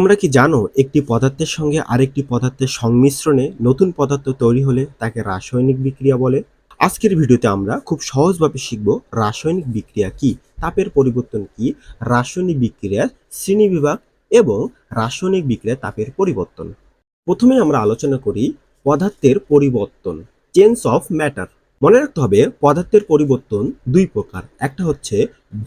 তোমরা কি জানো, একটি পদার্থের সঙ্গে আরেকটি পদার্থের সংমিশ্রণে নতুন পদার্থ তৈরি হলে তাকে রাসায়নিক বিক্রিয়া বলে? আজকের ভিডিওতে আমরা খুব সহজভাবে শিখব রাসায়নিক বিক্রিয়া কি, তাপের পরিবর্তন কি, রাসায়নিক বিক্রিয়ার শ্রেণীবিভাগ এবং রাসায়নিক বিক্রিয়া তাপের পরিবর্তন। প্রথমে আমরা আলোচনা করি পদার্থের পরিবর্তন চেঞ্জ অফ ম্যাটার মনে রাখতে হবে, পদার্থের পরিবর্তন দুই প্রকার, একটা হচ্ছে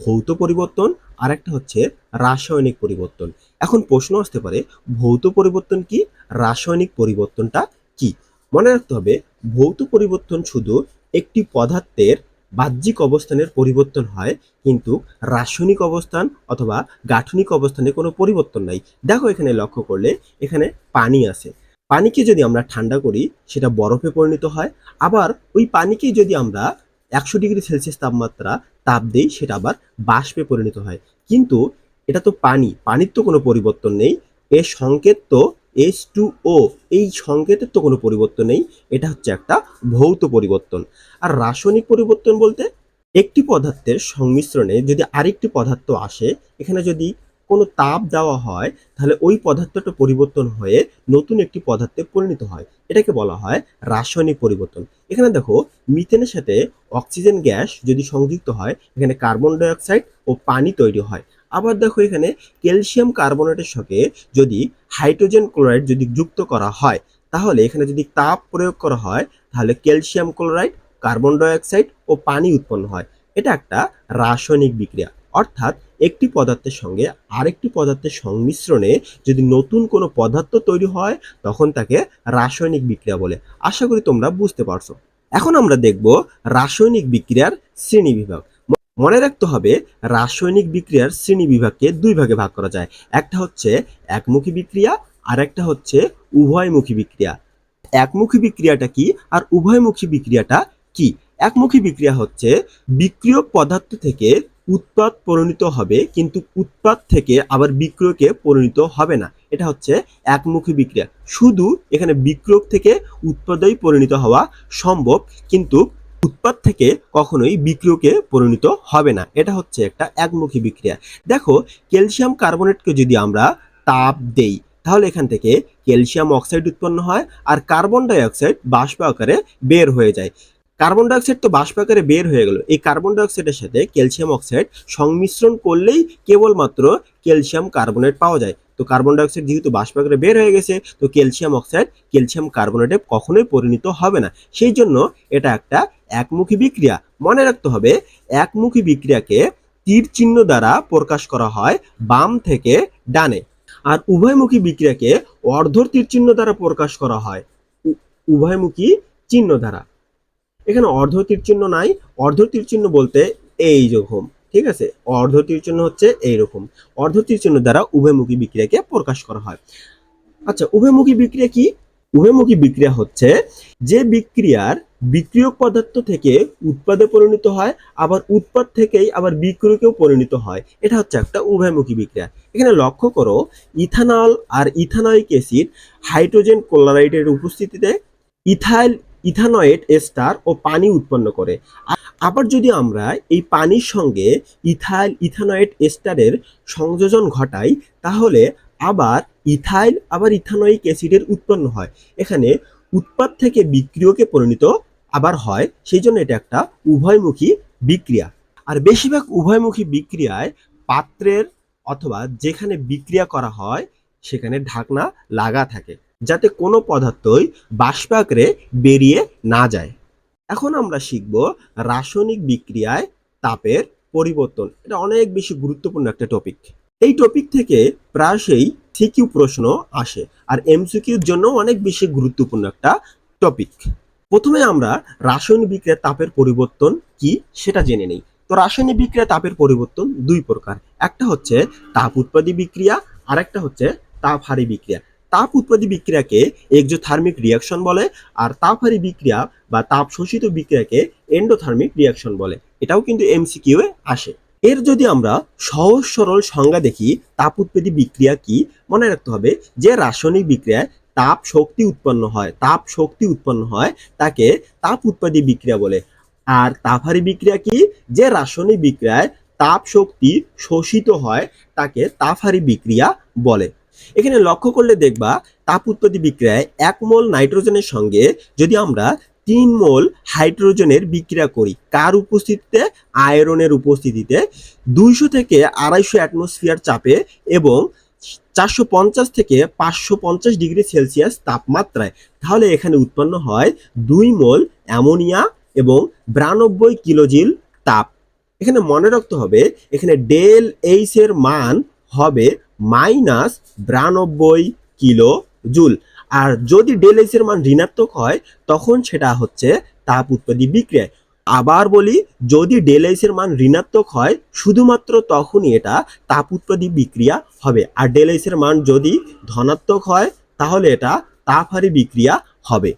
ভৌত পরিবর্তন আর একটা হচ্ছে রাসায়নিক পরিবর্তন। এখন প্রশ্ন আসতে পারে, ভৌত পরিবর্তন কি? রাসায়নিক পরিবর্তনটা কি? মনে রাখতে হবে, ভৌত পরিবর্তন শুধু একটি পদার্থের বাহ্যিক অবস্থানের পরিবর্তন হয়, কিন্তু রাসায়নিক অবস্থান অথবা গাঠনিক অবস্থানে কোনো পরিবর্তন নাই। দেখো এখানে লক্ষ্য করলে, এখানে পানি আছে। পানিকে যদি আমরা ঠান্ডা করি, সেটা বরফে পরিণত হয়। আবার ওই পানিকে যদি আমরা একশো ডিগ্রি সেলসিয়াস তাপমাত্রা তাপ দিই, সেটা আবার বাষ্পে পরিণত হয়। কিন্তু এটা তো পানি, পানির তো কোনো পরিবর্তন নেই। এর সংকেত তো এস টু ও এই সংকেতের তো কোনো পরিবর্তন নেই। এটা হচ্ছে একটা ভৌত পরিবর্তন। আর রাসায়নিক পরিবর্তন বলতে একটি পদার্থের সংমিশ্রণে যদি আরেকটি পদার্থ আসে, এখানে যদি কোনো তাপ দেওয়া হয়, তাহলে ওই পদার্থটা পরিবর্তন হয়ে নতুন একটি পদার্থে পরিণত হয়। এটাকে বলা হয় রাসায়নিক পরিবর্তন। এখানে দেখো, মিথেনের সাথে অক্সিজেন গ্যাস যদি সংযুক্ত হয়, এখানে কার্বন ডাইঅক্সাইড ও পানি তৈরি হয়। আবার দেখো এখানে ক্যালসিয়াম কার্বনেটের সঙ্গে যদি হাইড্রোজেন ক্লোরাইড যদি যুক্ত করা হয়, তাহলে এখানে যদি তাপ প্রয়োগ করা হয়, তাহলে ক্যালসিয়াম ক্লোরাইড, কার্বন ডাইঅক্সাইড ও পানি উৎপন্ন হয়। এটা একটা রাসায়নিক বিক্রিয়া। অর্থাৎ একটি পদার্থের সঙ্গে আরেকটি পদার্থের সংমিশ্রণে যদি নতুন কোনো পদার্থ তৈরি হয়, তখন তাকে রাসায়নিক বিক্রিয়া বলে। আশা করি তোমরা বুঝতে পারছ। এখন আমরা দেখব রাসায়নিক বিক্রিয়ার শ্রেণি বিভাগ। মনে রাখতে হবে, রাসায়নিক বিক্রিয়ার শ্রেণি বিভাগকে দুই ভাগে ভাগ করা যায়। একটা হচ্ছে একমুখী বিক্রিয়া, আর একটা হচ্ছে উভয়মুখী বিক্রিয়া। একমুখী বিক্রিয়াটা কি, আর উভয়মুখী বিক্রিয়াটা কি? একমুখী বিক্রিয়া হচ্ছে বিক্রিয়ক পদার্থ থেকে উৎপাদ পরিণত হবে, কিন্তু উৎপাদ থেকে আবার বিক্রয়কে পরিণত হবে না। এটা হচ্ছে একমুখী বিক্রিয়া। শুধু এখানে বিক্রিয়ক থেকে উৎপাদেই পরিণত হওয়া সম্ভব, কিন্তু উৎপাদ থেকে কখনোই বিক্রিয়কে পরিণত হবে না। এটা হচ্ছে একটা একমুখী বিক্রিয়া। দেখো, ক্যালসিয়াম কার্বনেটকে যদি আমরা তাপ দেই, তাহলে এখান থেকে ক্যালসিয়াম অক্সাইড উৎপন্ন হয় আর কার্বন ডাই অক্সাইড বাষ্প আকারে বের হয়ে যায়। কার্বন ডাইঅক্সাইড তো বাষ্প আকারে বের হয়ে গেল। এই কার্বন ডাইঅক্সাইডের সাথে ক্যালসিয়াম অক্সাইড সংমিশ্রণ করলেই কেবলমাত্র ক্যালসিয়াম কার্বনেট পাওয়া যায়। তো কার্বন ডাইঅক্সাইড যেহেতু বাষ্প আকারে বের হয়ে গেছে, তো ক্যালসিয়াম অক্সাইড ক্যালসিয়াম কার্বনেটে কখনোই পরিণত হবে না। সেই জন্য এটা একটা একমুখী বিক্রিয়া। মনে রাখতে হবে, একমুখী বিক্রিয়াকে তীর চিহ্ন দ্বারা প্রকাশ করা হয় বাম থেকে ডানে। আর উভয়মুখী বিক্রিয়াকে অর্ধ তীর চিহ্ন দ্বারা প্রকাশ করা হয় উভয়মুখী চিহ্ন দ্বারা। এখানে অর্ধ তীর চিহ্ন নাই অর্ধ তীর চিহ্ন বলতে এই রকম ঠিক আছে? অর্ধ তীর চিহ্ন হচ্ছে এইরকম অর্ধ তীর চিহ্ন দ্বারা উভয়মুখী বিক্রিয়াকে প্রকাশ করা হয়। আচ্ছা উভয়মুখী বিক্রিয়া কি? উভয়মুখী বিক্রিয়া হচ্ছে যে বিক্রিয়ার বিক্রিয়ক পদার্থ থেকে উৎপাদে পরিণত হয়, আবার উৎপাদ থেকেই আবার বিক্রিয়কেও পরিণত হয়। এটা হচ্ছে একটা উভয়মুখী বিক্রিয়া। এখানে লক্ষ্য করো, ইথানল আর ইথানয়িক অ্যাসিড হাইড্রোজেন ক্লোরাইডের উপস্থিতিতে ইথাইল ইথানয়েট এস্টার ও পানি উৎপন্ন করে। আবার যদি আমরা এই পানির সঙ্গে ইথাইল ইথানয়েট এস্টারের সংযোজন ঘটাই, তাহলে আবার ইথাইল, আবার ইথানয়িক অ্যাসিডের উৎপন্ন হয়। এখানে উৎপাদ থেকে বিক্রিয়কে পরিণত আবার হয়, সেই জন্য এটা একটা উভয়মুখী বিক্রিয়া। আর বেশিরভাগ উভয়মুখী বিক্রিয়ায় পাত্রের অথবা যেখানে বিক্রিয়া করা হয়, সেখানে ঢাকনা লাগা থাকে, যাতে কোনো পদার্থই বাষ্প আকারে বেরিয়ে না যায়। এখন আমরা শিখব রাসায়নিক বিক্রিয়ায় তাপের পরিবর্তন। এটা অনেক বেশি গুরুত্বপূর্ণ একটা টপিক এই টপিক থেকে প্রায়শই সিকিউ প্রশ্ন আসে, আর এমসিকিউর জন্য অনেক বেশি গুরুত্বপূর্ণ একটা টপিক প্রথমে আমরা রাসায়নিক বিক্রিয়ার তাপের পরিবর্তন কি সেটা জেনে নেই। তো রাসায়নিক বিক্রিয়া তাপের পরিবর্তন দুই প্রকার। একটা হচ্ছে তাপ উৎপাদী বিক্রিয়া আর একটা হচ্ছে তাপহারী বিক্রিয়া। তাপ উৎপাদী বিক্রিয়াকে এক্সোথার্মিক রিয়াকশন বলে, আর তাপহারী বিক্রিয়া বা তাপ শোষিত বিক্রিয়াকে এন্ডোথার্মিক রিয়াকশন বলে। এটাও কিন্তু এমসিকিউ এ আসে। এর যদি আমরা সহজ সরল সংজ্ঞা দেখি, তাপ উৎপাদী বিক্রিয়া কি, মনে রাখতে হবে যে রাসায়নিক বিক্রিয়ায় তাপ শক্তি উৎপন্ন হয়, তাপ শক্তি উৎপন্ন হয়, তাকে তাপ উৎপাদী বিক্রিয়া বলে। আর তাপহারী বিক্রিয়া কি? যে রাসায়নিক বিক্রিয়ায় তাপ শক্তি শোষিত হয়, তাকে তাপহারী বিক্রিয়া বলে। এখানে লক্ষ্য করলে দেখবা, তাপ উৎপাদী বিক্রিয়ায় এক মোল নাইট্রোজেনের সঙ্গে যদি আমরা তিন মোল হাইড্রোজেনের বিক্রিয়া করি, কার উপস্থিতিতে? আয়রনের উপস্থিতিতে। দুইশো থেকে আড়াইশো অ্যাটমসফিয়ার চাপে এবং চারশো পঞ্চাশ থেকে পাঁচশো পঞ্চাশ ডিগ্রি সেলসিয়াস তাপমাত্রায়। তাহলে এখানে উৎপন্ন হয় দুই মোল অ্যামোনিয়া এবং বিরানব্বই কিলোজিল তাপ। এখানে মনে রাখতে হবে, এখানে ডেল এইচ এর মান হবে মাইনাস বিরানব্বই কিলো জুল আর যদি ডেল এইচ এর মান ঋণাত্মক হয়, তখন সেটা হচ্ছে তাপ উৎপত্তি বিক্রিয়ায়। আবার বলি, যদি ডেলাইসের মান ঋণাত্মক হয়, শুধুমাত্র তখনই এটা তাপ উৎপাদী বিক্রিয়া হবে। আর ডেলাইসের মান যদি ধনাত্মক হয়, তাহলে এটা তাপহারি বিক্রিয়া হবে।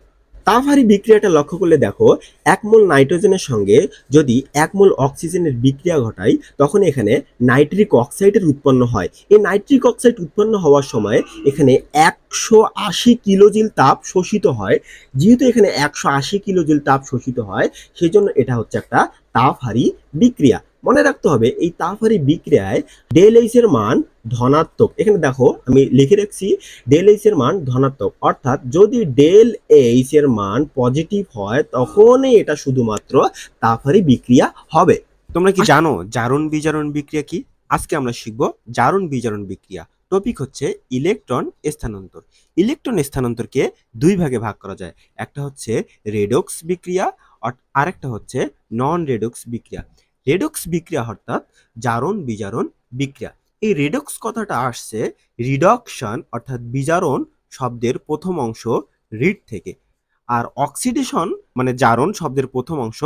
তাপহারি বিক্রিয়াটা লক্ষ্য করলে দেখো, এক মোল নাইট্রোজেনের সঙ্গে যদি এক মোল অক্সিজেনের বিক্রিয়া ঘটাই তখন এখানে নাইট্রিক অক্সাইডের উৎপন্ন হয়। এই নাইট্রিক অক্সাইড উৎপন্ন হওয়ার সময় এখানে একশো আশি কিলোজিল তাপ শোষিত হয়। যেহেতু এখানে একশো আশি কিলোজিল তাপ শোষিত হয় সেই জন্য এটা হচ্ছে একটা তাপহারি বিক্রিয়া। মনে রাখতে হবে, এই তাপহারি বিক্রিয়ায় ডেল এইচ এর মান ধনাত্মক। এখানে দেখো আমি লিখে রাখছি ডেল এইচ এর মান ধনাত্মক। অর্থাৎ যদি ডেল এইচ এর মান পজিটিভ হয় তখনই এটা শুধুমাত্র তাপহারি বিক্রিয়া হবে। তোমরা কি জানো জারণ বিজারণ বিক্রিয়া কি? আজকে আমরা শিখব জারণ বিজারণ বিক্রিয়া। টপিক হচ্ছে ইলেকট্রন স্থানান্তর। ইলেকট্রন স্থানান্তরকে দুই ভাগে ভাগ করা যায়। একটা হচ্ছে রেডক্স বিক্রিয়া আর আরেকটা হচ্ছে নন রেডক্স বিক্রিয়া। রেডক্স বিক্রিয়া অর্থাৎ জারণ বিজারণ বিক্রিয়া। এই রেডক্স কথাটা আসছে রিডকশন অর্থাৎ বিজারণ শব্দের প্রথম অংশ রিড থেকে। আর অক্সিডেশন মানে জারণ শব্দের প্রথম অংশ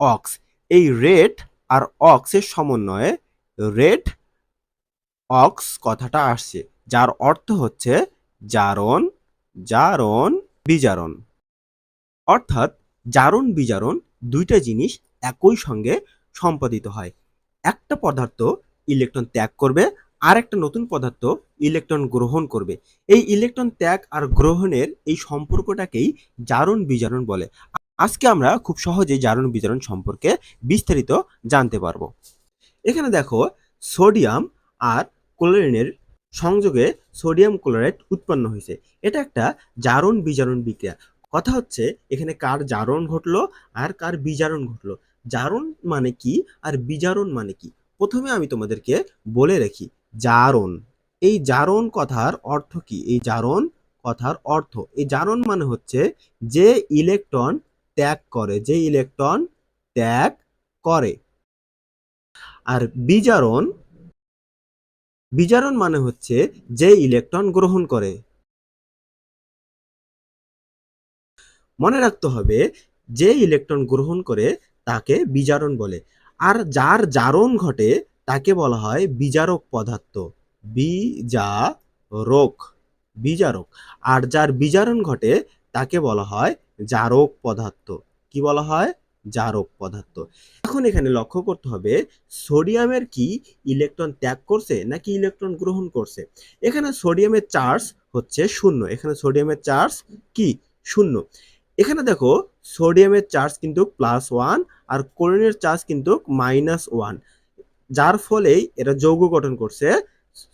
অক্স এই রেড আর অক্সের সমন্বয়ে রেড অক্স কথাটা আসছে, যার অর্থ হচ্ছে জারণ জারণ, বিজারণ। অর্থাৎ জারণ, বিজারণ দুইটা জিনিস একই সঙ্গে সম্পাদিত হয়। একটা পদার্থ ইলেকট্রন ত্যাগ করবে। আর একটা নতুন পদার্থ ইলেকট্রন গ্রহণ করবে। এই ইলেকট্রন ত্যাগ আর গ্রহণের এই সম্পর্কটাকেই জারণ বিজারণ বলে। আজকে আমরা খুব সহজে জারণ বিজারণ সম্পর্কে বিস্তারিত জানতে পারব। এখানে দেখো, সোডিয়াম আর ক্লোরিনের সংযোগে সোডিয়াম ক্লোরাইড উৎপন্ন হয়েছে। এটা একটা জারণ বিজারণ বিক্রিয়া। কথা হচ্ছে, এখানে কার জারণ ঘটলো আর কার বিজারণ ঘটলো। জারণ মানে কি আর বিজারণ মানে কি? প্রথমে আমি তোমাদেরকে বলে রাখি, জারণ। এই জারণ কথার অর্থ কি? এই জারণ কথার অর্থ, এই জারণ মানে হচ্ছে যে ইলেকট্রন ত্যাগ করে, যে ইলেকট্রন ত্যাগ করে। আর বিজারণ বিজারণ মানে হচ্ছে যে ইলেকট্রন গ্রহণ করে। মনে রাখতে হবে, যে ইলেকট্রন গ্রহণ করে তাকে বিজারণ বলে। আর যার জারণ ঘটে তাকে বলা হয় বিজারক পদার্থ। বিজারক বিজারক। আর যার বিজারণ ঘটে তাকে বলা হয় জারক পদার্থ। কি বলা হয়? জারক পদার্থ। এখন এখানে লক্ষ্য করতে হবে, সোডিয়ামের কি ইলেকট্রন ত্যাগ করছে নাকি ইলেকট্রন গ্রহণ করছে? এখানে সোডিয়ামের চার্জ হচ্ছে শূন্য। এখানে সোডিয়ামের চার্জ কি? শূন্য। এখানে দেখো, সোডিয়ামের চার্জ কিন্তু প্লাস ওয়ান আর ক্লোরিনের চার্জ কিন্তু মাইনাস ওয়ান যার ফলেই এরা যৌগ গঠন করছে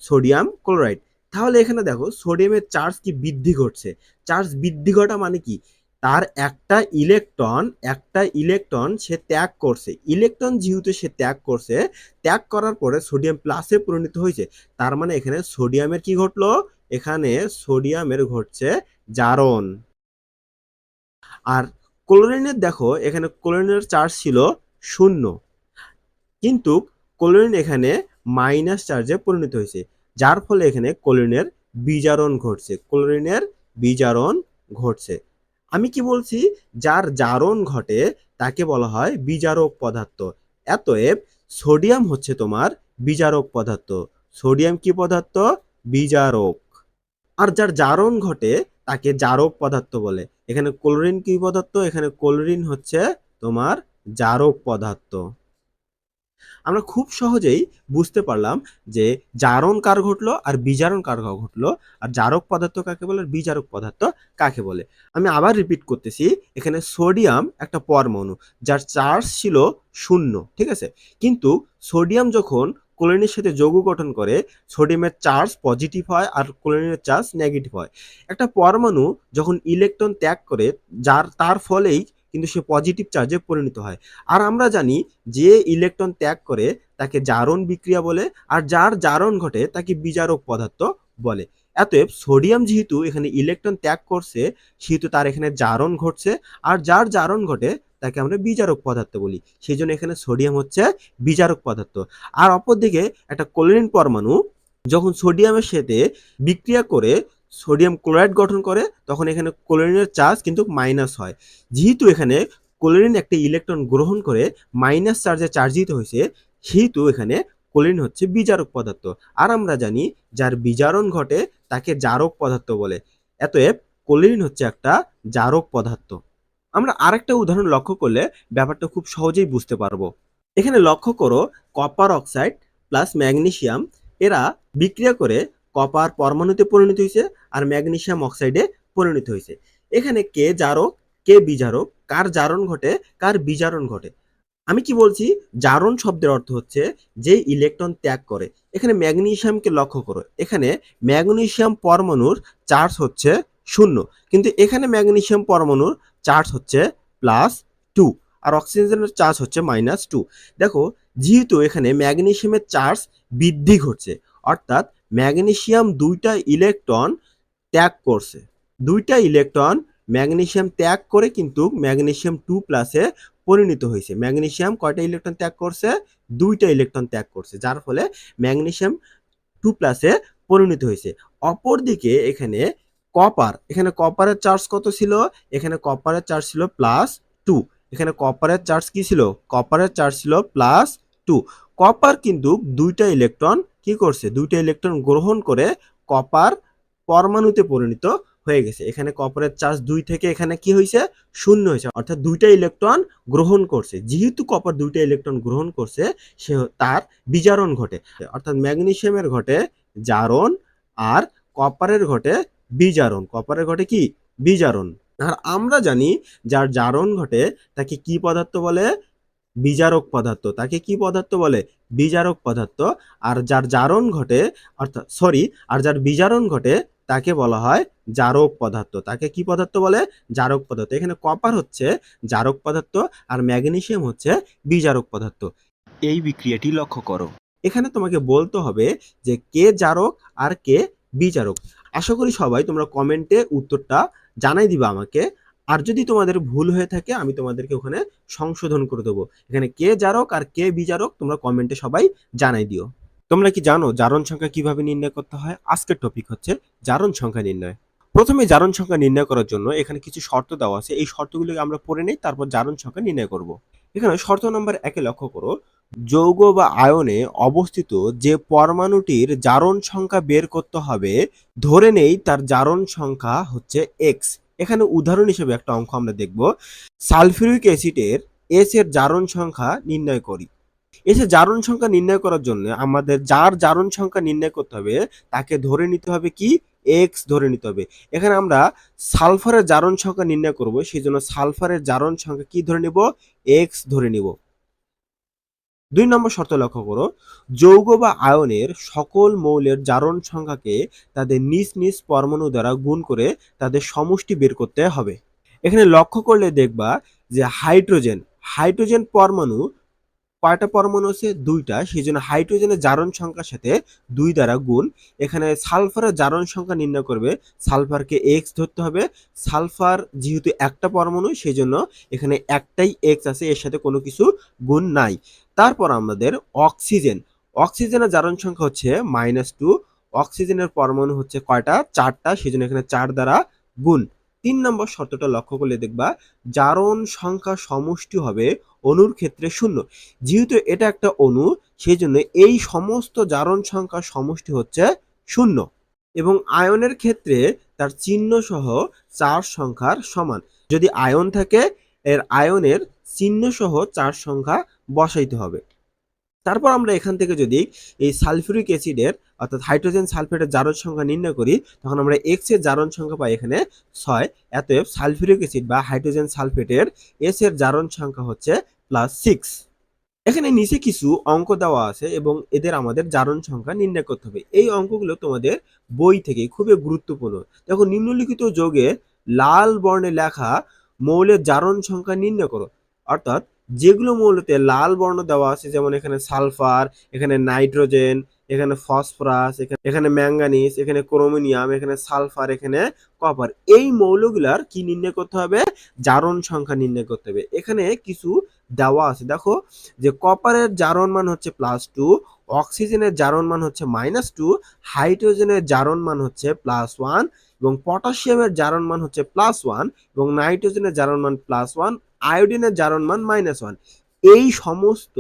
সোডিয়াম ক্লোরাইড তাহলে এখানে দেখো সোডিয়ামের চার্জ কি বৃদ্ধি ঘটছে? চার্জ বৃদ্ধি ঘটা মানে কি? তার একটা ইলেকট্রন একটা ইলেকট্রন সে ত্যাগ করছে। ইলেকট্রন যেহেতু সে ত্যাগ করছে, ত্যাগ করার পরে সোডিয়াম প্লাসে পরিণত হয়েছে। তার মানে এখানে সোডিয়ামের কি ঘটলো? এখানে সোডিয়ামের ঘটছে জারণ। আর ক্লোরিনের, দেখো, এখানে ক্লোরিনের চার্জ ছিল শূন্য। কিন্তু ক্লোরিন এখানে মাইনাস চার্জে পরিণত হয়েছে, যার ফলে এখানে ক্লোরিনের বিজারণ ঘটছে, ক্লোরিনের বিজারণ ঘটছে। আমি কি বলছি? যার জারণ ঘটে তাকে বলা হয় বিজারক পদার্থ। এতএব সোডিয়াম হচ্ছে তোমার বিজারক পদার্থ। সোডিয়াম কি পদার্থ? বিজারক। আর যার জারণ ঘটে তাকে জারক পদার্থ বলে। এখানে ক্লোরিন কি পদার্থ? এখানে ক্লোরিন হচ্ছে তোমার জারক পদার্থ। আমরা খুব সহজেই বুঝতে পারলাম যে জারণ কার ঘটলো আর বিজারণ কার ঘটলো, আর জারক পদার্থ কাকে বলে, আর বিজারক পদার্থ কাকে বলে। আমি আবার রিপিট করতেছি, এখানে সোডিয়াম একটা পরমাণু, যার চার্জ ছিল শূন্য, ঠিক আছে? কিন্তু সোডিয়াম যখন ক্লোরিনের সাথে যৌগ গঠন করে সোডিয়ামের চার্জ পজিটিভ হয় আর ক্লোরিনের চার্জ নেগেটিভ হয়। একটা পরমাণু যখন ইলেকট্রন ত্যাগ করে, যার, তার ফলেই কিন্তু সে পজিটিভ চার্জে পরিণত হয়। আর আমরা জানি যে ইলেকট্রন ত্যাগ করে তাকে জারণ বিক্রিয়া বলে, আর যার জারণ ঘটে তাকে বিজারক পদার্থ বলে। অতএব সোডিয়াম যেহেতু এখানে ইলেকট্রন ত্যাগ করছে, সেহেতু তার এখানে জারণ ঘটছে, আর যার জারণ ঘটে তাকে আমরা বিজারক পদার্থ বলি। সেই জন্য এখানে সোডিয়াম হচ্ছে বিজারক পদার্থ। আর অপরদিকে একটা ক্লোরিন পরমাণু, যখন সোডিয়ামের সাথে বিক্রিয়া করে সোডিয়াম ক্লোরাইড গঠন করে, তখন এখানে ক্লোরিনের চার্জ কিন্তু মাইনাস হয়। যেহেতু এখানে ক্লোরিন একটা ইলেকট্রন গ্রহণ করে, মাইনাস চার্জে চার্জিত হয়েছে, সেহেতু এখানে ক্লোরিন হচ্ছে বিজারক পদার্থ। আর আমরা জানি যার বিজারণ ঘটে তাকে জারক পদার্থ বলে। এতএব কোলিন হচ্ছে একটা জারক পদার্থ। আমরা আরেকটা উদাহরণ লক্ষ্য করলে ব্যাপারটা খুব সহজেই বুঝতে পারব। এখানে লক্ষ্য করো কপার অক্সাইড প্লাস ম্যাগনেসিয়াম, এরা বিক্রিয়া করে কপার পরমাণুতে পরিণত হয়েছে আর ম্যাগনেশিয়াম অক্সাইডে পরিণত হয়েছে। এখানে কে জারক, কে বিজারক, কার জারণ ঘটে, কার বিজারণ ঘটে। আমি কি বলছি? জারণ শব্দের অর্থ হচ্ছে যে ইলেকট্রন ত্যাগ করে। এখানে ম্যাগনেসিয়ামকে লক্ষ্য করো। এখানে ম্যাগনেসিয়াম পরমাণুর চার্জ হচ্ছে শূন্য। কিন্তু এখানে ম্যাগনেসিয়াম পরমাণুর চার্জ হচ্ছে প্লাস টু আর অক্সিজেনের চার্জ হচ্ছে মাইনাস টু। দেখো, যেহেতু এখানে ম্যাগনেসিয়ামের চার্জ বৃদ্ধি ঘটছে, অর্থাৎ ম্যাগনেসিয়াম দুইটা ইলেকট্রন ত্যাগ করছে। দুইটা ইলেকট্রন ম্যাগনেসিয়াম ত্যাগ করে কিন্তু ম্যাগনেসিয়াম টু প্লাসে পরিণত হয়েছে। ম্যাগনেসিয়াম কয়টা ইলেকট্রন ত্যাগ করছে? দুইটা ইলেকট্রন ত্যাগ করছে, যার ফলে ম্যাগনেশিয়াম টু প্লাসে পরিণত হয়েছে। অপরদিকে এখানে কপার এখানে কপারের চার্জ কত ছিল? এখানে কপারের চার্জ ছিল প্লাস টু এখানে কপারের চার্জ কি ছিল? কপারের চার্জ ছিল প্লাস টু কপার কিন্তু দুইটা ইলেকট্রন কি করছে? দুইটা ইলেকট্রন গ্রহণ করে কপার পরমাণুতে পরিণত হয়ে গেছে। এখানে কপারের চার্জ দুই থেকে এখানে কি হয়েছে? শূন্য হয়েছে। অর্থাৎ দুইটা ইলেকট্রন গ্রহণ করছে। যেহেতু কপার দুইটা ইলেকট্রন গ্রহণ করছে, সে তার বিজারণ ঘটে। অর্থাৎ ম্যাগনেসিয়ামের ঘটে জারণ আর কপারের ঘটে বিজারণ। কপারের ঘটে কি? বিজারণ। আর আমরা জানি যার জারণ ঘটে তাকে কি পদার্থ বলে? বিজারক পদার্থ। তাকে কি পদার্থ বলে? বিজারক পদার্থ। আর যার জারণ ঘটে, অর্থাৎ সরি আর যার বিজারণ ঘটে তাকে বলা হয় জারক পদার্থ। তাকে কি পদার্থ বলে? জারক পদার্থ। এখানে কপার হচ্ছে জারক পদার্থ আর ম্যাগনেসিয়াম হচ্ছে বিজারক পদার্থ। এই বিক্রিয়াটি লক্ষ্য করো। এখানে তোমাকে বলতে হবে যে কে জারক আর কে বিজারক। আশা করি সবাই তোমরা কমেন্টে উত্তরটা জানাই দিবা আমাকে। আর যদি তোমাদের ভুল হয়ে থাকে আমি তোমাদেরকে ওখানে সংশোধন করে দেবো। এখানে কে জারক আর কে বিজারক তোমরা কমেন্টে সবাই জানাই দিও। তোমরা কি জানো জারণ সংখ্যা কীভাবে নির্ণয় করতে হয়? আজকের টপিক হচ্ছে জারণ সংখ্যা নির্ণয়। প্রথমে জারণ সংখ্যা নির্ণয় করার জন্য এখানে কিছু শর্ত দেওয়া আছে। এই শর্তগুলোকে আমরা পড়ে নেই, তারপর জারণ সংখ্যা নির্ণয় করব। এখানে শর্ত নম্বর একে লক্ষ্য করো, যৌগ বা আয়নে অবস্থিত যে পরমাণুটির জারণ সংখ্যা বের করতে হবে, ধরে নেই তার জারণ সংখ্যা হচ্ছে এক্স এখানে উদাহরণ হিসেবে একটা অঙ্ক আমরা দেখব। সালফিউরিক অ্যাসিডের এস এর জারণ সংখ্যা নির্ণয় করি। এসে জারণ সংখ্যা নির্ণয় করার জন্য আমাদের যার জারণ সংখ্যা নির্ণয় করতে হবে, তাকে ধরে নিতে হবে কি? এক্স ধরে নিতে হবে। এখানে আমরা সালফারের জারণ সংখ্যা নির্ণয় করব, সেই জন্য সালফারের জারণ সংখ্যা কি ধরে নিব? এক্স ধরে নিব। দুই নম্বর শর্ত লক্ষ্য করো, যৌগ বা আয়নের সকল মৌলের জারণ সংখ্যাকে তাদের নিজ নিজ পরমাণু দ্বারা গুণ করে তাদের সমষ্টি বের করতে হবে। এখানে লক্ষ্য করলে দেখবা যে হাইড্রোজেন হাইড্রোজেন পরমাণু কয়টা পরমাণু আছে দুইটা সেই জন্য হাইড্রোজেনের জারণ সংখ্যার সাথে দুই দ্বারা গুণ। এখানে সালফারের জারণ সংখ্যা নির্ণয় করবে, সালফারকে এক্স ধরতে হবে। সালফার যেহেতু একটা পরমাণু সেই জন্য এখানে একটাই এক্স আছে, এর সাথে কোনো কিছু গুণ নাই। তারপর আমাদের অক্সিজেন। অক্সিজেনের জারণ সংখ্যা হচ্ছে মাইনাস টু অক্সিজেনের পরমাণু হচ্ছে কয়টা? চারটা সেই জন্য এখানে চার দ্বারা গুণ। তিন নম্বর শর্তটা লক্ষ্য করলে দেখবা, জারণ সংখ্যা সমষ্টি হবে অণুর ক্ষেত্রে শূন্য। যেহেতু এটা একটা অনু সেই জন্য এই সমস্ত জারণ সংখ্যা সমষ্টি হচ্ছে শূন্য। এবং আয়নের ক্ষেত্রে তার চিহ্ন সহ চার সংখ্যার সমান। যদি আয়ন থাকে, এর আয়নের চিহ্ন সহ চার সংখ্যা বসাইতে হবে। তারপর আমরা এখান থেকে যদি এই সালফিউরিক অ্যাসিডের অর্থাৎ হাইড্রোজেন সালফেটের জারণ সংখ্যা নির্ণয় করি, তখন আমরা এক্সের জারণ সংখ্যা পাই এখানে ছয়। অতএব সালফিউরিক অ্যাসিড বা হাইড্রোজেন সালফেটের এস এর জারণ সংখ্যা হচ্ছে প্লাস সিক্স এখানে নিচে কিছু অঙ্ক দেওয়া আছে এবং এদের আমাদের জারণ সংখ্যা নির্ণয় করতে হবে। এই অঙ্কগুলো তোমাদের বই থেকে খুবই গুরুত্বপূর্ণ। দেখো, নিম্নলিখিত যোগে লাল বর্ণে লেখা মৌলের জারণ সংখ্যা নির্ণয় করো। অর্থাৎ যেগুলো মৌলতে লাল বর্ণ দেওয়া আছে, যেমন এখানে সালফার, এখানে নাইট্রোজেন, এখানে ফসফরাস, এখানে এখানে ম্যাঙ্গানিজ, এখানে ক্রোমিনিয়াম, এখানে সালফার, এখানে কপার। এই মৌলগুলার কি নির্ণয় করতে হবে? জারণ সংখ্যা নির্ণয় করতে হবে। এখানে কিছু দেওয়া আছে। দেখো যে কপারের জারণ মান হচ্ছে প্লাস টু অক্সিজেনের জারণ মান হচ্ছে মাইনাস টু হাইড্রোজেনের জারণ মান হচ্ছে প্লাস ওয়ান এবং পটাশিয়ামের জারণ মান হচ্ছে প্লাস ওয়ান এবং নাইট্রোজেনের জারণ মান প্লাস ওয়ান আয়োডিনের জারণ মান মাইনাস ওয়ান এই সমস্ত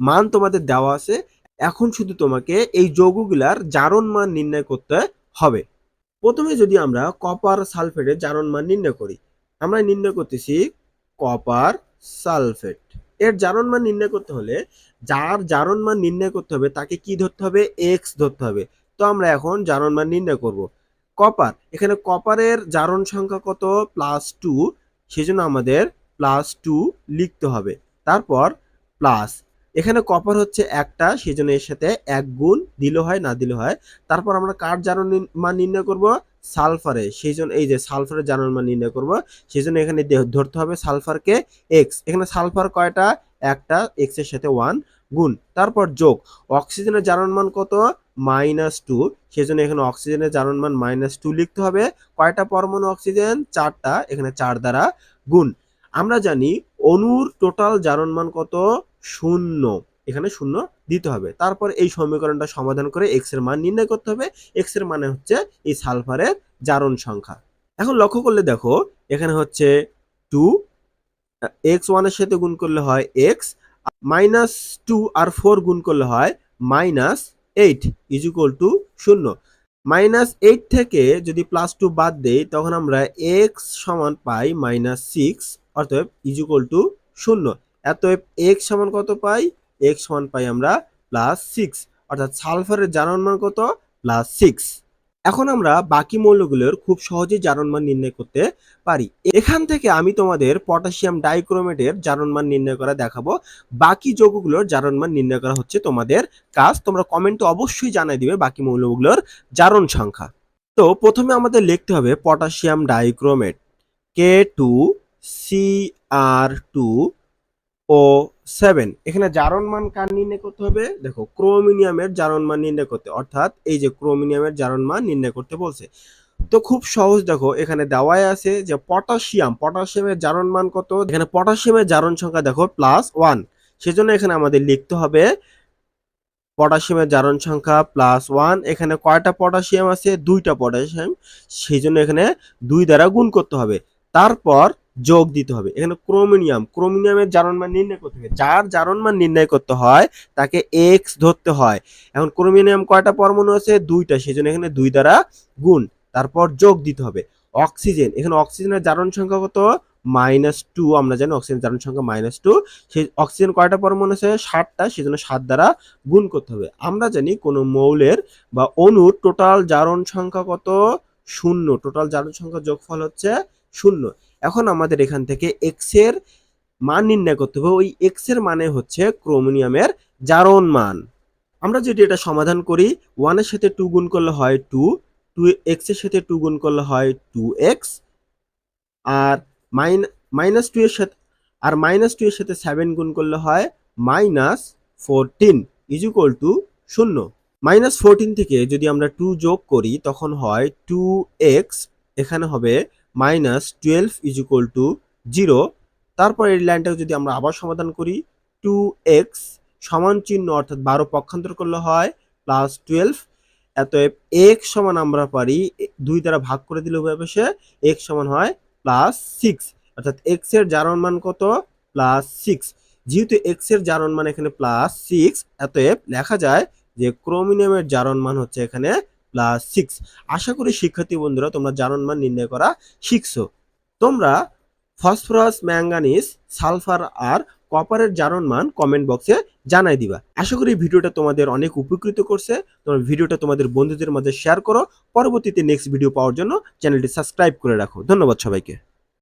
মান তোমাদের দেওয়া আছে। এখন শুধু তোমাকে এই যৌগগুলার জারণ মান নির্ণয় করতে হবে। প্রথমে যদি আমরা কপার সালফেটের জারণ মান নির্ণয় করি, আমরা নির্ণয় করতেছি কপার সালফেট এর জারণ মান নির্ণয় করতে হলে যার জারণ মান নির্ণয় করতে হবে তাকে কি ধরতে হবে? এক্স ধরতে হবে। তো আমরা এখন জারণ মান নির্ণয় করব। কপার এখানে কপারের জারণ সংখ্যা কত? প্লাস টু সেজন্য আমাদের প্লাস টু লিখতে হবে। তারপর প্লাস এখানে কপার হচ্ছে একটা, সেজন্য এর সাথে এক গুণ দিলে হয়, না দিলে হয়। তারপর আমরা কার জারণ মান নির্ণয় করব? সালফারে সেই জন্য এই যে সালফারের জারণ মান নির্ণয় করব সেই জন্য এখানে ধরতে হবে সালফারকে এক্স এখানে সালফার কয়টা? একটা এক্সের সাথে ওয়ান গুণ। তারপর যোগ। অক্সিজেনের জারণ মান কত? মাইনাস টু সেজন্য এখানে অক্সিজেনের জারণ মান মাইনাস টু লিখতে হবে। কয়টা পরমাণু অক্সিজেন চারটা, এখানে চার দ্বারা গুণ। আমরা জানি অনুর টোটাল জারণ মান কত? শূন্য। এখানে শূন্য দিতে হবে। তারপর এই সমীকরণটা সমাধান করে এক্সের মান নির্ণয় করতে হবে। এক্সের মানে হচ্ছে এই সালফারের জারণ সংখ্যা। এখন লক্ষ্য করলে দেখো, এখানে হচ্ছে টু এক্স ওয়ানের সাথে গুণ করলে হয় এক্স মাইনাস টু আর ফোর গুণ করলে হয় minus eight is equal to শূন্য। মাইনাস এইট থেকে যদি প্লাস টু বাদ দেই, তখন আমরা এক্স সমান পাই মাইনাস সিক্স অর্থাৎ ইজ ইকুয়াল টু শূন্য। অতএব এক্স সমান কত পাই? এক্স সমান পাই আমরা প্লাস সিক্স অর্থাৎ সালফারের জারণ মান কত? প্লাস সিক্স এখন আমরা বাকি মৌলগুলোর খুব সহজেই জারণ মান নির্ণয় করতে পারি। এখান থেকে আমি তোমাদের পটাশিয়াম ডাইক্রোমেটের জারণ মান নির্ণয় করা দেখাবো। বাকি যৌগগুলোর জারণ মান নির্ণয় করা হচ্ছে তোমাদের কাজ। তোমরা কমেন্টে অবশ্যই জানাই দিবে বাকি মৌলগুলোর জারণ সংখ্যা। তো প্রথমে আমাদের লিখতে হবে potassium dichromate K two R two O seven এখানে জারণ মান কার নির্ণয় করতে হবে? দেখো, ক্রোমিনিয়ামের জারণ মান নির্ণয় করতে। অর্থাৎ এই যে ক্রোমিনিয়ামের জারণ মান নির্ণয় করতে বলছে। তো খুব সহজ, দেখো, এখানে দেওয়াই আছে যে পটাশিয়াম, পটাশিয়ামের জারণ মান কত? এখানে পটাশিয়ামের জারণ সংখ্যা, দেখো প্লাস ওয়ান সেজন্য এখানে আমাদের লিখতে হবে পটাশিয়ামের জারণ সংখ্যা প্লাস ওয়ান এখানে কয়টা পটাশিয়াম আছে? দুইটা পটাশিয়াম। সেই জন্য এখানে দুই দ্বারা গুণ করতে হবে। তারপর যোগ দিতে হবে। এখানে ক্রোমিনিয়াম, ক্রোমিনিয়ামের জারণ মান নির্ণয় করতে হবে। যার জারণ মান নির্ণয় করতে হয়, তাকে এক্স ধরতে হয়। এখন ক্রোমিনিয়াম কয়টা পরমাণু আছে? দুইটা। সেই জন্য এখানে দুই দ্বারা গুণ। তারপর যোগ দিতে হবে। অক্সিজেন। এখানে অক্সিজেনের জারণ সংখ্যা কত? Minus two. আমরা জানি অক্সিজেন জারণ সংখ্যা মাইনাস টু। সেই অক্সিজেন কয়টা পরমাণু আছে? ষাটটা সেজন্য সাত দ্বারা গুণ করতে হবে। আমরা জানি কোনো মৌলের বা অণুর টোটাল জারণ সংখ্যা কত? শূন্য। টোটাল জারণ সংখ্যা যোগফল হচ্ছে শূন্য। এখন আমাদের এখান থেকে এক্সের মান নির্ণয় করতে হবে। ওই এক্সের মানে হচ্ছে ক্রোমিনিয়ামের জারণ মান। আমরা যদি এটা সমাধান করি ওয়ানের সাথে টু গুণ করলে হয় টু টু এক্সের সাথে টু গুণ করলে হয় টু এক্স আর মাইন মাইনাস টু এর সাথে আর মাইনাস টু এর সাথে সেভেন গুণ করলে হয় minus fourteen is equal to শূন্য। মাইনাস ফোরটিন থেকে যদি আমরা টু যোগ করি, তখন হয় টু এক্স এখানে হবে minus twelve is equal to zero. তারপর এই লাইনটাকে যদি আমরা আবার সমাধান করি, টু এক্স সমান চিহ্ন অর্থাৎ বারো পক্ষান্তর করলে হয়, প্লাস টুয়েলভ। এতএব এক্স সমান আমরা পারি, দুই দ্বারা ভাগ করে দিলে পাশে এক্স সমান হয়, প্লাস সিক্স। অর্থাৎ এক্সের জারণ মান কত? Plus six. যেহেতু এক্সের জারণ মান এখানে প্লাস সিক্স, অতএব লেখা যায় যে ক্রোমিনিয়ামের জারণ মান হচ্ছে এখানে প্লাস সিক্স আশা করি শিক্ষার্থী বন্ধুরা, তোমরা জানন মান নির্ণয় করা শিখছো। তোমরা ফসফরাস ম্যাঙ্গানিস সালফার আর কপারের জারণ মান কমেন্ট বক্সে জানাই দিবা। আশা করি ভিডিওটা তোমাদের অনেক উপকৃত করছে। তোমার ভিডিওটা তোমাদের বন্ধুদের মাঝে শেয়ার করো। পরবর্তীতে নেক্সট ভিডিও পাওয়ার জন্য চ্যানেলটি সাবস্ক্রাইব করে রাখো। ধন্যবাদ সবাইকে।